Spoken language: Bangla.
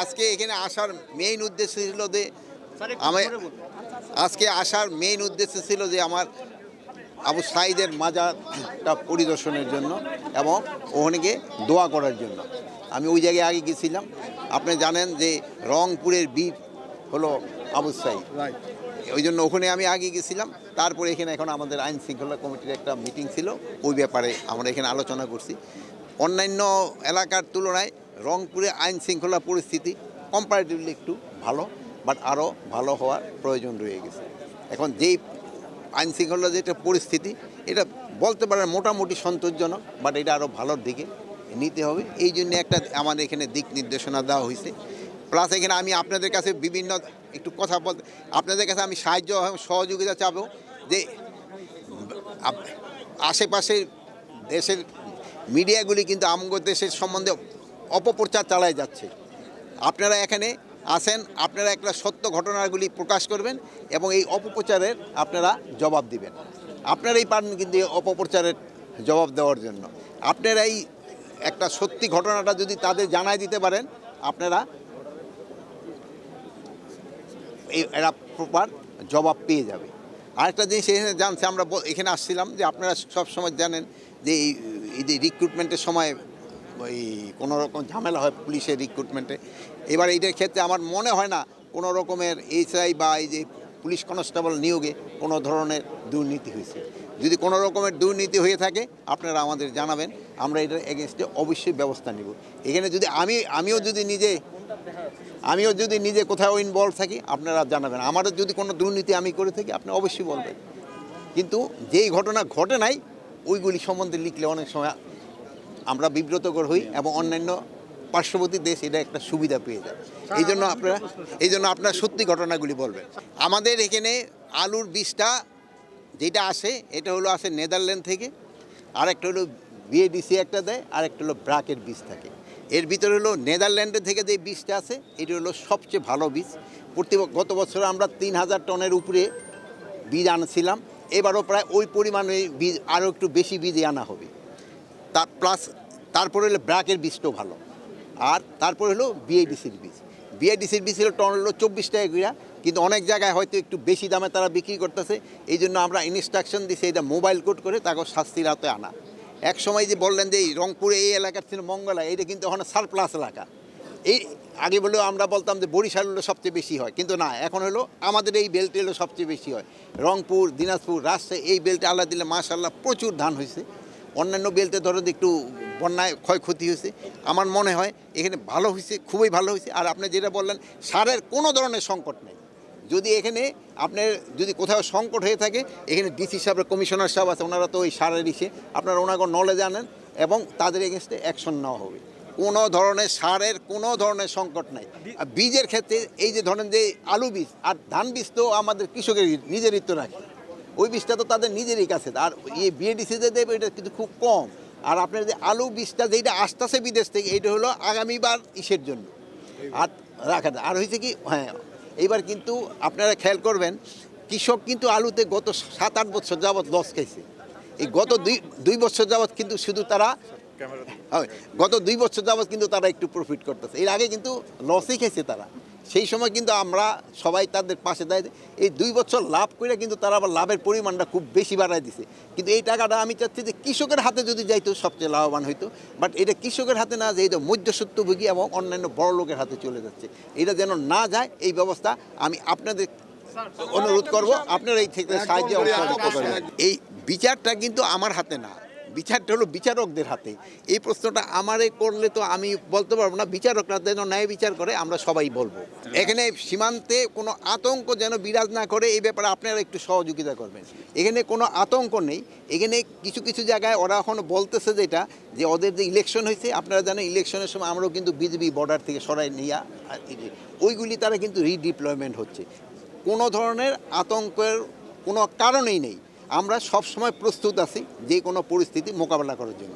আজকে এখানে আসার মেইন উদ্দেশ্য ছিল যে আমি আজকে আসার মেইন উদ্দেশ্য ছিল যে আমার আবু সাইদের মাজারটা পরিদর্শনের জন্য এবং ওখানে দোয়া করার জন্য। আমি ওই জায়গায় আগে গেছিলাম। আপনি জানেন যে রংপুরের বীর হলো আবু সাইদ। ওই জন্য ওখানে আমি আগে গেছিলাম। তারপরে এখানে এখন আমাদের আইন শৃঙ্খলা কমিটির একটা মিটিং ছিল। ওই ব্যাপারে আমরা এখানে আলোচনা করছি। অন্যান্য এলাকার তুলনায় রংপুরে আইন শৃঙ্খলা পরিস্থিতি কম্পারেটিভলি একটু ভালো বাট আরও ভালো হওয়ার প্রয়োজন রয়ে গেছে। এখন যেই আইন শৃঙ্খলা যেটা পরিস্থিতি, এটা বলতে পারেন মোটামুটি সন্তোষজনক বাট এটা আরও ভালোর দিকে নিতে হবে। এই জন্য একটা আমাদের এখানে দিক নির্দেশনা দেওয়া হয়েছে। প্লাস এখানে আমি আপনাদের কাছে বিভিন্ন একটু কথা বলতে আপনাদের কাছে আমি সাহায্য সহযোগিতা চাবো যে আশেপাশের দেশের মিডিয়াগুলি কিন্তু আমগো দেশের সম্বন্ধে অপপ্রচার চালায় যাচ্ছে। আপনারা এখানে আসেন, আপনারা একটা সত্য ঘটনাগুলি প্রকাশ করবেন এবং এই অপপ্রচারের আপনারা জবাব দিবেন। আপনারাই পারেন কিন্তু এই অপপ্রচারের জবাব দেওয়ার জন্য। আপনারাই একটা সত্যি ঘটনাটা যদি তাদের জানায় দিতে পারেন, আপনারা এই এরা প্রপার জবাব পেয়ে যাবে। আরেকটা জিনিস এখানে জানছে আমরা এখানে আসছিলাম যে আপনারা সব সময় জানেন যে এই এই রিক্রুটমেন্টের সময় ওই কোনো রকম ঝামেলা হয় পুলিশের রিক্রুটমেন্টে এবার এইটার ক্ষেত্রে আমার মনে হয় না কোনো রকমের এইচআই বা এই যে পুলিশ কনস্টেবল নিয়োগে কোনো ধরনের দুর্নীতি হয়েছে। যদি কোনো রকমের দুর্নীতি হয়ে থাকে, আপনারা আমাদের জানাবেন, আমরা এটার এগেনস্টে অবশ্যই ব্যবস্থা নিব। এখানে যদি আমি, আমিও যদি নিজে, আমিও যদি নিজে কোথাও ইনভলভ থাকি, আপনারা জানাবেন। আমারও যদি কোনো দুর্নীতি আমি করে থাকি, আপনি অবশ্যই বলবেন। কিন্তু যেই ঘটনা ঘটে নাই, ওইগুলি সম্বন্ধে লিখলে অনেক সময় আমরা বিব্রতকর হই এবং অন্যান্য পার্শ্ববর্তী দেশ এটা একটা সুবিধা পেয়ে যায়। এই জন্য আপনারা এই জন্য আপনার সত্যি ঘটনাগুলি বলবেন। আমাদের এখানে আলুর বীজটা যেটা আসে, এটা হলো আসে নেদারল্যান্ড থেকে, আরেকটা হলো বিএডিসি একটা দেয় আর একটা হলো ব্রাকের বীজ থাকে। এর ভিতরে হলো নেদারল্যান্ডের থেকে যে বীজটা আছে এটা হলো সবচেয়ে ভালো বীজ। প্রতি গত বছর আমরা তিন হাজার টনের উপরে বীজ আনছিলাম। এবারও প্রায় ওই পরিমাণে বীজ আরও একটু বেশি বীজ আনা হবে। তার প্লাস তারপরে হলো ব্র্যাকের বীজটাও ভালো। আর তারপরে হলো বিএডিসির বীজ। বিএডিসির বীজ হলো টন হলো চব্বিশ টাকা করে কিন্তু অনেক জায়গায় হয়তো একটু বেশি দামে তারা বিক্রি করতেছে। এই জন্য আমরা ইনস্ট্রাকশন দিছি এটা মোবাইল কোড করে তাকে শাস্তির আওতায় আনা। এক সময় যে বললেন যে এই রংপুরে এই এলাকার ছিল মঙ্গলা এটা কিন্তু ওখানে সারপ্লাস এলাকা। এই আগে বলেও আমরা বলতাম যে বরিশাল হলো সবচেয়ে বেশি হয়, কিন্তু না, এখন হলো আমাদের এই বেল্টে হলো সবচেয়ে বেশি হয়। রংপুর, দিনাজপুর, রাজশাহী, এই বেল্টে আল্লাহ দিলে মাশাল্লাহ প্রচুর ধান হয়েছে অন্যান্য বেলতে ধরো একটু বন্যায় ক্ষয়ক্ষতি হয়েছে, আমার মনে হয় এখানে ভালো হয়েছে, খুবই ভালো হয়েছে। আর আপনি যেটা বললেন, সারের কোনো ধরনের সংকট নেই। যদি এখানে আপনার যদি কোথাও সংকট হয়ে থাকে, এখানে ডিসি সাহেবের কমিশনার সাহেব আছে, ওনারা তো ওই সারের ইসে, আপনারা ওনাকে নলেজ আনেন এবং তাদের এগেনস্টে অ্যাকশন নেওয়া হবে। কোনো ধরনের সারের কোনো ধরনের সংকট নাই। বীজের ক্ষেত্রে এই যে ধরেন যে আলু বীজ, আর ধান বীজ তো আমাদের কৃষকের নিজের তো রাখে। ওই বীজটা তো তাদের নিজেরই কাছে। আর ইয়ে বিএডিসিতে দেবে এটা কিন্তু খুব কম। আর আপনার যে আলু বীজটা যেটা আসতেছে বিদেশ থেকে এটা হলো আগামীবার ইসের জন্য। আর রাখা আর হয়েছে কি হ্যাঁ এইবার কিন্তু আপনারা খেয়াল করবেন কৃষক কিন্তু আলুতে গত সাত আট বছর যাবৎ লস খাইছে। এই গত দুই দুই বছর যাবৎ কিন্তু শুধু তারা হয়, গত দুই বছর যাবৎ কিন্তু তারা একটু প্রফিট করতেছে। এর আগে কিন্তু লসই খেয়েছে তারা। সেই সময় কিন্তু আমরা সবাই তাদের পাশে দাঁড়িয়ে এই দুই বছর লাভ করে কিন্তু তারা আবার লাভের পরিমাণটা খুব বেশি বাড়ায় দিছে। কিন্তু এই টাকাটা আমি চাচ্ছি যে কৃষকের হাতে যদি যাইতো সবচেয়ে লাভবান হইতো। বাট এটা কৃষকের হাতে না যে এটা মধ্যসত্ত্বভোগী এবং অন্যান্য বড় লোকের হাতে চলে যাচ্ছে। এটা যেন না যায়, এই ব্যবস্থা আমি আপনাদের অনুরোধ করব। আপনারা এই থেকে সাহায্য এই বিচারটা কিন্তু আমার হাতে না। বিচারটা হলো বিচারকদের হাতে। এই প্রশ্নটা আমারে করলে তো আমি বলতে পারব না, বিচারকরা যেন ন্যায় বিচার করে, আমরা সবাই বলব। এখানে সীমান্তে কোনো আতঙ্ক যেন বিরাজ না করে, এই ব্যাপারে আপনারা একটু সহযোগিতা করবেন। এখানে কোনো আতঙ্ক নেই। এখানে কিছু কিছু জায়গায় ওরা এখন বলতেছে যেটা, যে ওদের যে ইলেকশন হয়েছে, আপনারা জানেন ইলেকশনের সময় আমরাও কিন্তু বিজেপি বর্ডার থেকে সরাই নিয়ে ওইগুলি তারা কিন্তু রিডিপ্লয়মেন্ট হচ্ছে। কোনো ধরনের আতঙ্কের কোনো কারণেই নেই। আমরা সব সময় প্রস্তুত আছি যে কোনো পরিস্থিতি মোকাবেলা করার জন্য।